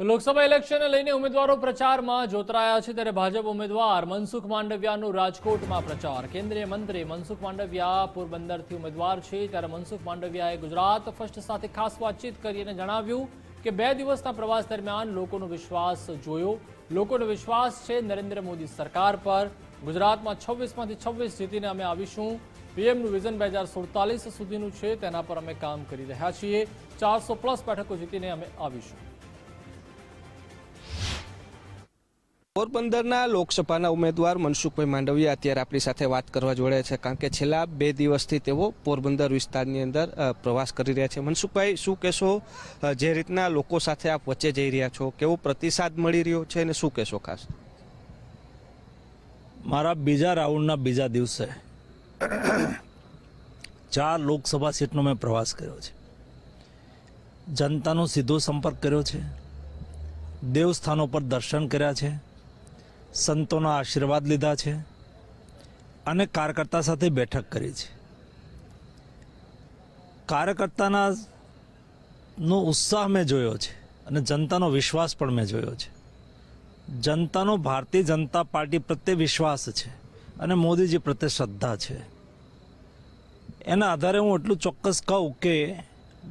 તો લોકસભા ઇલેક્શનને લઈને ઉમેદવારો પ્રચારમાં જોતરાયા છે ત્યારે ભાજપ ઉમેદવાર મનસુખ માંડવિયાનું રાજકોટમાં પ્રચાર. કેન્દ્રીય મંત્રી મનસુખ માંડવિયા પોરબંદરથી ઉમેદવાર છે ત્યારે મનસુખ માંડવિયાએ ગુજરાત ફર્સ્ટ સાથે ખાસ વાતચીત કરીને જણાવ્યું કે બે દિવસના પ્રવાસ દરમિયાન લોકોનો વિશ્વાસ જોયો. લોકોનો વિશ્વાસ છે નરેન્દ્ર મોદી સરકાર પર. ગુજરાતમાં છવ્વીસમાંથી છવ્વીસ જીતીને અમે આવીશું. પીએમનું વિઝન બે હજાર સુડતાલીસ સુધીનું છે, તેના પર અમે કામ કરી રહ્યા છીએ. ચારસો પ્લસ બેઠકો જીતીને અમે આવીશું. પોરબંદરના લોકસભાના ઉમેદવાર મનસુખભાઈ માંડવિયા અત્યારે આપણી સાથે વાત કરવા જોડાયા છે, કારણ કે છેલ્લા બે દિવસથી તેઓ પોરબંદર વિસ્તારની અંદર પ્રવાસ કરી રહ્યા છે. મનસુખભાઈ, શું કહેશો? જે રીતના લોકો સાથે આપ વચ્ચે જઈ રહ્યા છો, કેવો પ્રતિસાદ મળી રહ્યો છે અને શું કહેશો ખાસ? મારા બીજા રાઉન્ડના બીજા દિવસે ચાર લોકસભા સીટનો મેં પ્રવાસ કર્યો છે. જનતાનો સીધો સંપર્ક કર્યો છે. દેવસ્થાનો પર દર્શન કર્યા છે. સંતોના આશીર્વાદ લીધા છે અને કાર્યકર્તા સાથે બેઠક કરી છે. કાર્યકર્તાના નો ઉત્સાહ મેં જોયો છે અને જનતાનો વિશ્વાસ પણ મેં જોયો છે. જનતાનો ભારતીય જનતા પાર્ટી પ્રત્યે વિશ્વાસ છે અને મોદીજી પ્રત્યે શ્રદ્ધા છે. એના આધારે હું એટલું ચોક્કસ કહું કે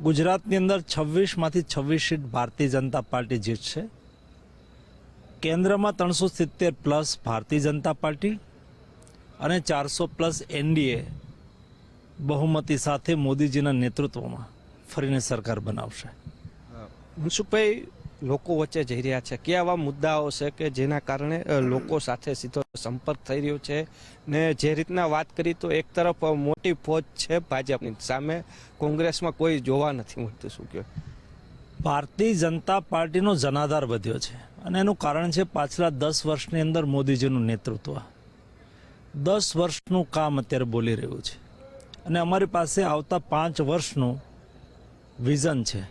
ગુજરાતની અંદર છવ્વીસમાંથી છવ્વીસ સીટ ભારતીય જનતા પાર્ટી જીતશે. કેન્દ્રમાં ત્રણસો સિત્તેર પ્લસ ભારતીય જનતા પાર્ટી અને ચારસો પ્લસ એનડીએ બહુમતી સાથે મોદીજીના નેતૃત્વમાં ફરીને સરકાર બનાવશે. મનસુખભાઈ લોકો વચ્ચે જઈ રહ્યા છે. કે આવા મુદ્દાઓ છે કે જેના કારણે લોકો સાથે સીધો સંપર્ક થઈ રહ્યો છે? ને જે રીતના વાત કરી તો એક તરફ મોટી ફોજ છે ભાજપની. સામે કોંગ્રેસમાં કોઈ જોવા નથી મળતું. શું કહેવાય ભારતીય જનતા પાર્ટીનો જનાધાર વધ્યો છે. અને એનું કારણ છે પાછલા દસ વર્ષની અંદર મોદીજીનું નેતૃત્વ. દસ વર્ષનું કામ અત્યારે બોલી રહ્યું છે. અને અમારી પાસે આવતા પાંચ વર્ષનું વિઝન છે.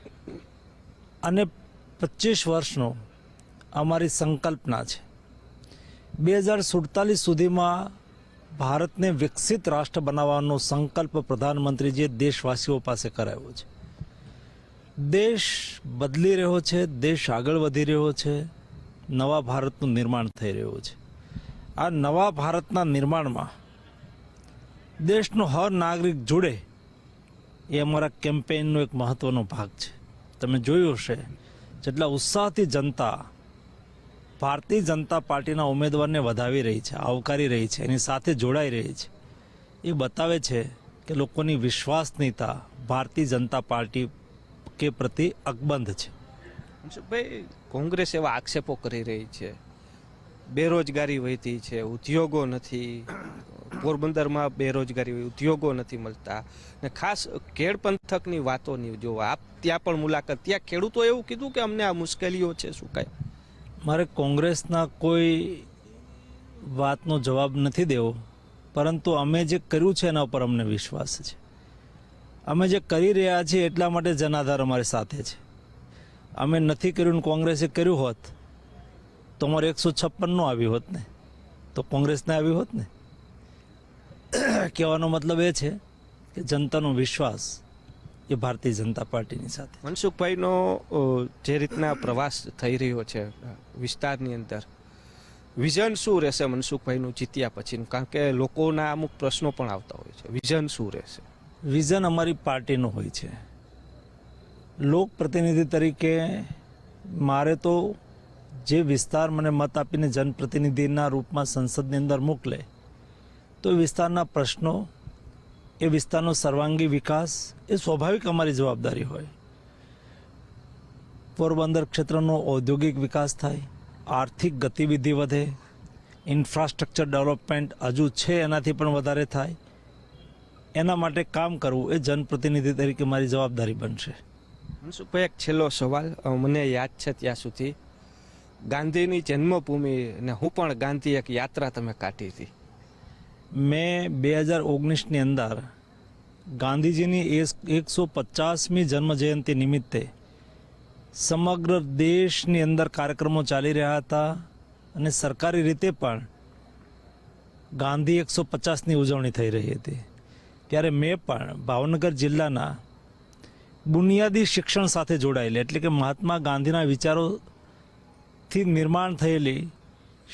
અને પચીસ વર્ષનો અમારી સંકલ્પના છે. બે હજાર સુડતાલીસ સુધીમાં ભારતને વિકસિત રાષ્ટ્ર બનાવવાનો સંકલ્પ પ્રધાનમંત્રીજીએ દેશવાસીઓ પાસે કરાવ્યો છે. દેશ બદલી રહ્યો છે, દેશ આગળ વધી રહ્યો છે. નવા ભારતનું નિર્માણ થઈ રહ્યું છે. આ નવા ભારતના નિર્માણમાં દેશનો હર નાગરિક જોડે એ અમારા કેમ્પેઇનનો એક મહત્ત્વનો ભાગ છે. તમે જોયું હશે, જેટલા ઉત્સાહથી જનતા, ભારતીય જનતા પાર્ટીના ઉમેદવારને વધાવી રહી છે, આવકારી રહી છે, એની સાથે જોડાઈ રહી છે. એ બતાવે છે કે લોકોની વિશ્વાસનીયતા ભારતીય જનતા પાર્ટી કે પ્રતિ અકબંધ છે. મનસુખભાઈ કોંગ્રેસ એવા આક્ષેપો કરી રહી છે. બેરોજગારી વધી છે, ઉદ્યોગો નથી. પોરબંદરમાં બેરોજગારી ઉદ્યોગો નથી મળતા. ને ખાસ ખેડ પંથકની વાતોની જો આપ ત્યાં પણ મુલાકાત, ત્યાં ખેડૂતો એવું કીધું કે અમને આ મુશ્કેલીઓ છે, શું કાંઈ? મારે કોંગ્રેસના કોઈ વાતનો જવાબ નથી દેવો, પરંતુ અમે જે કર્યું છે એના ઉપર અમને વિશ્વાસ છે. અમે જે કરી રહ્યા છીએ એટલા માટે જનાધાર અમારી સાથે છે. અમે નથી કર્યું ને કોંગ્રેસે કર્યું હોત તો અમારે એકસો છપ્પનનું આવ્યું હોત ને. તો કોંગ્રેસને આવ્યું હોત ને? કહેવાનો મતલબ એ છે કે જનતાનો વિશ્વાસ એ ભારતીય જનતા પાર્ટીની સાથે. મનસુખભાઈનો જે રીતના પ્રવાસ થઈ રહ્યો છે વિસ્તારની અંદર વિઝન શું રહેશે મનસુખભાઈનું જીત્યા પછીનું? કારણ કે લોકોના અમુક પ્રશ્નો પણ આવતા હોય છે. વિઝન શું રહેશે? વિઝન અમારી પાર્ટીનું હોય છે. લોક પ્રતિનિધિ તરીકે મારે તો જે વિસ્તાર મને મત આપીને જનપ્રતિનિધિના રૂપમાં સંસદની અંદર મોકલે, તો એ વિસ્તારના પ્રશ્નો, એ વિસ્તારનો સર્વાંગી વિકાસ એ સ્વાભાવિક અમારી જવાબદારી હોય. પોરબંદર ક્ષેત્રનો ઔદ્યોગિક વિકાસ થાય, આર્થિક ગતિવિધિ વધે, ઇન્ફ્રાસ્ટ્રક્ચર ડેવલપમેન્ટ હજુ છે એનાથી પણ વધારે થાય, એના માટે કામ કરવું એ જનપ્રતિનિધિ તરીકે મારી જવાબદારી બનશે. મનસુખભાઈ એક છેલ્લો સવાલ મને યાદ છે ત્યાં સુધી. ગાંધીની જન્મભૂમિ ને હું પણ ગાંધી એક યાત્રા તમે કાઢી હતી. મેં બે હજાર ઓગણીસની અંદર ગાંધીજીની એકસો પચાસમી જન્મ જયંતિ નિમિત્તે સમગ્ર દેશની અંદર કાર્યક્રમો ચાલી રહ્યા હતા અને સરકારી રીતે પણ ગાંધી એકસો પચાસની ઉજવણી થઈ રહી હતી. ત્યારે મેં પણ ભાવનગર જિલ્લાના બુનિયાદી શિક્ષણ સાથે જોડાયેલી, એટલે કે મહાત્મા ગાંધીના વિચારોથી નિર્માણ થયેલી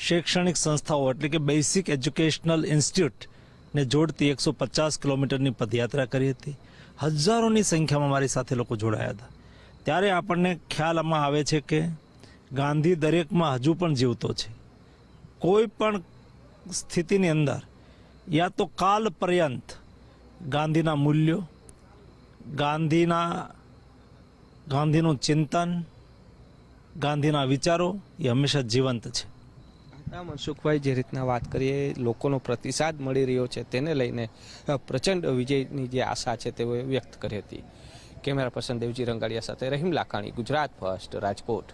શૈક્ષણિક સંસ્થાઓ, એટલે કે બેસિક એજ્યુકેશનલ ઇન્સ્ટિટ્યૂટને જોડતી એકસો પચાસ કિલોમીટરની પદયાત્રા કરી હતી. હજારોની સંખ્યામાં મારી સાથે લોકો જોડાયા હતા. ત્યારે આપણને ખ્યાલમાં આવે છે કે ગાંધી દરેકમાં હજુ પણ જીવતો છે. કોઈ પણ સ્થિતિની અંદર, યા તો કાલ પર્યંત ગાંધીના મૂલ્યો ગાંધીના, ગાંધીનું ચિંતન, ગાંધીના વિચારો એ હંમેશા જીવંત છે. મનસુખભાઈ જે રીતના વાત કરીએ, લોકોનો પ્રતિસાદ મળી રહ્યો છે તેને લઈને પ્રચંડ વિજયની જે આશા છે તેઓએ વ્યક્ત કરી હતી. કેમેરા પર્સન દેવજી રંગાડિયા સાથે રહીમ લાખાણી, ગુજરાત ફર્સ્ટ, રાજકોટ.